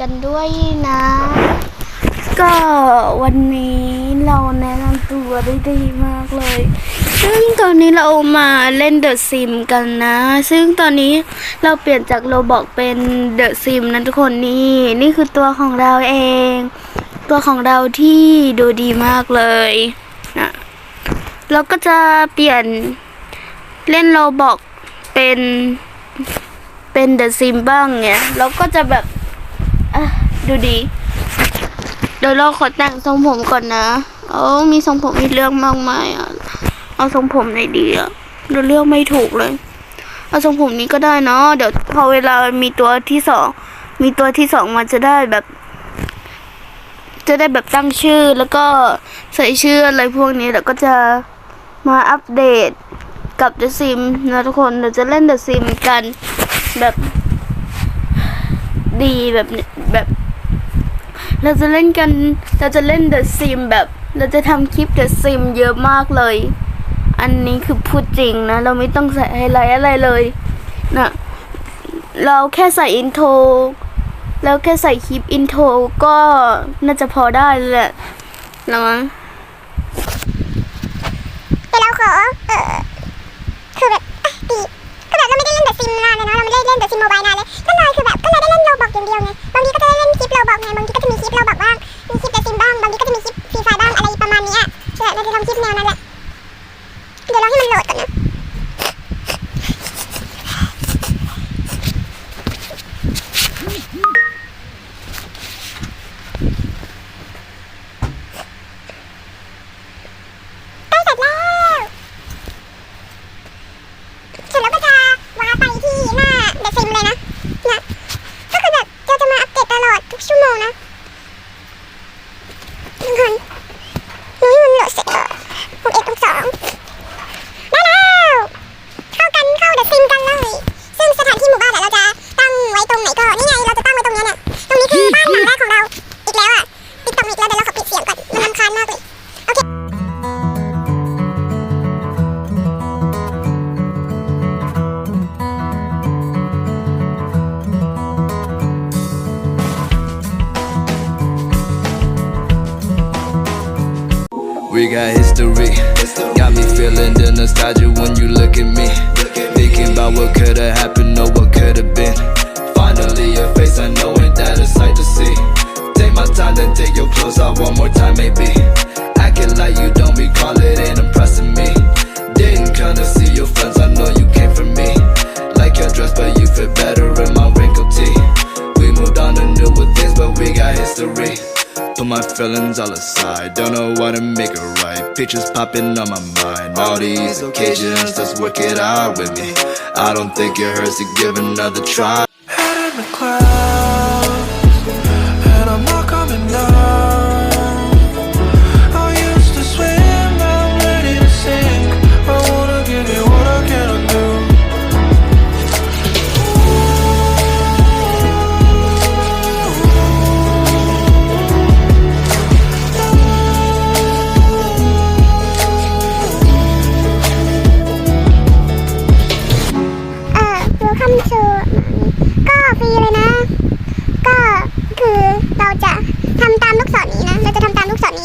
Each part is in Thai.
กันด้วยนะ ก็วันนี้เราแนะนำตัวได้ดีมากเลย ซึ่งตอนนี้เรามาเล่นเดอะซิมกันนะ ซึ่งตอนนี้เราเปลี่ยนจากโรบอกเป็นเดอะซิมนะทุกคนนี่นี่คือตัวของเราเอง ตัวของเราที่ดูดีมากเลยนะเราก็จะเปลี่ยนเล่นโรบอกเป็นเป็นเดอะซิมบ้างเนี่ยเราก็จะแบบ ดูดีเดี๋ยวเราขอแต่งทรงผมก่อนนะ โอ้มีทรงผมมีเรื่องมากมายอะ เอาทรงผมไหนดีอะเราเลือกไม่ถูกเลย เอาทรงผมนี้ก็ได้เนาะ เดี๋ยวพอเวลามีตัวที่สอง มีตัวที่สองมันจะได้แบบ จะได้แบบตั้งชื่อแล้วก็ใส่ชื่ออะไรพวกนี้แล้วก็จะมาอัปเดตกับ The Sim นะทุกคนเดี๋ยวจะเล่น The Sim กันแบบดีแบบแบบ เราจะเล่นกัน เราจะเล่น The Sim แบบ เราจะทำคลิป The Sim เยอะมากเลย อันนี้คือพูดจริงนะ เราไม่ต้องใส่ไฮไลท์อะไรเลยนะเราแค่ใส่อินโทรแล้วแค่ใส่คลิปอินโทรก็น่าจะพอได้แหละแล้มั้งแต่เราขอเออ ทำคลิปแนวนั้นแหละ เดี๋ยวรอให้มันโหลดก่อนนะใกล้เสร็จแล้วเสร็จแล้วก็จะวาร์ปไปที่หน้าเดตซีมเลยนะน่ะเพราะคือจะจะมาอัพเดทตลอดทุกชั่วโมงนะทุกคนนี่มันโหลดเสร็จแล้วผมเอกทั้งสองได้แล้วเข้ากันเข้าเดอะซิมกันเลย ซึ่งสถานที่หมู่บ้านเนี่ยเราจะตั้งไว้ตรงไหนก็นี่ไงเราจะตั้งไว้ตรงเนี้ยเนี่ยตรงนี้คือบ้านหลังแรกของเราอีกแล้วอะปิดตรงอีกแล้วเดี๋ยวเราขอปิดเสียงก่อนมันรำคาญมากเลยโอเค We got history. Feeling the nostalgia when you look at me. Thinking about what could've happened or what could've been. Finally, your face, I know ain't that a sight to see. Take my time, then take your clothes off one more time, maybe. Acting like you don't recall it, ain't impressing me. Didn't to see your friends, I know you came for me. Like your dress, but you fit better in my wrinkled tee. We moved on to newer things, but we got history. Put my feelings all aside, don't know what to make it right. Pictures popping on my mind. All these occasions, let's work it out with me. I don't think it hurts to give another try.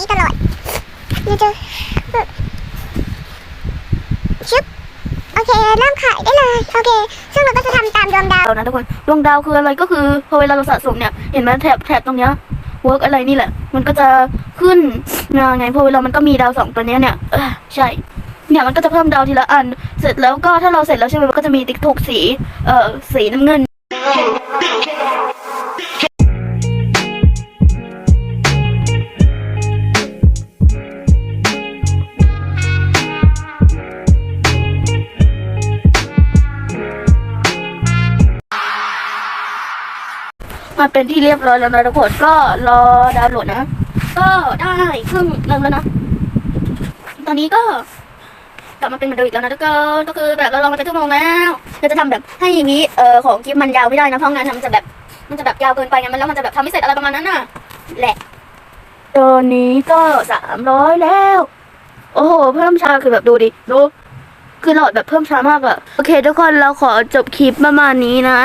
นี้ตลอดเราจะชึบโอเคเริ่มขายได้เลยโอเค ซึ่งเราก็จะทำตามดวงดาวนะทุกคนดวงดาวคืออะไรก็คือพอเวลาเราสะสมเนี่ยเห็นไหมแถบแถบตรงเนี้ย work อะไรนี่แหละ มันก็จะขึ้นมาไงพอเวลามันก็มีดาวสองตัวเนี้ยเนี่ยใช่เนี่ยมันก็จะเพิ่มดาวทีละอัน เสร็จแล้วก็ถ้าเราเสร็จแล้วใช่ไหมมันก็จะมีติ๊กถูกสี เอ่อสีน้ำเงิน มาเป็นที่เรียบร้อยแล้วนะทุกคนก็รอดาวน์โหลดนะ ก็ได้ครึ่งหนึงแล้วนะ ตอนนี้ก็กลับมาเป็นเหมือนเดิมอีกแล้วนะทุกคนก็คือแบบเราลองมาเป็นชั่วโมงแล้วเราจะทำแบบให้อย่างนี้เออของคลิปมันยาวไม่ได้นะเพราะงั้นนะมันจะแบบมันจะแบบยาวเกินไปไงมันแล้วมันจะแบบทำไม่เสร็จอะไรประมาณนั้นน่ะแหละตอนนี้ก็สามร้อยแล้ว โอ้โห เพิ่มช้าคือแบบดูดิดูคือโหลดแบบเพิ่มช้ามากอะโอเค ทุกคนเราขอจบคลิปประมาณนี้นะ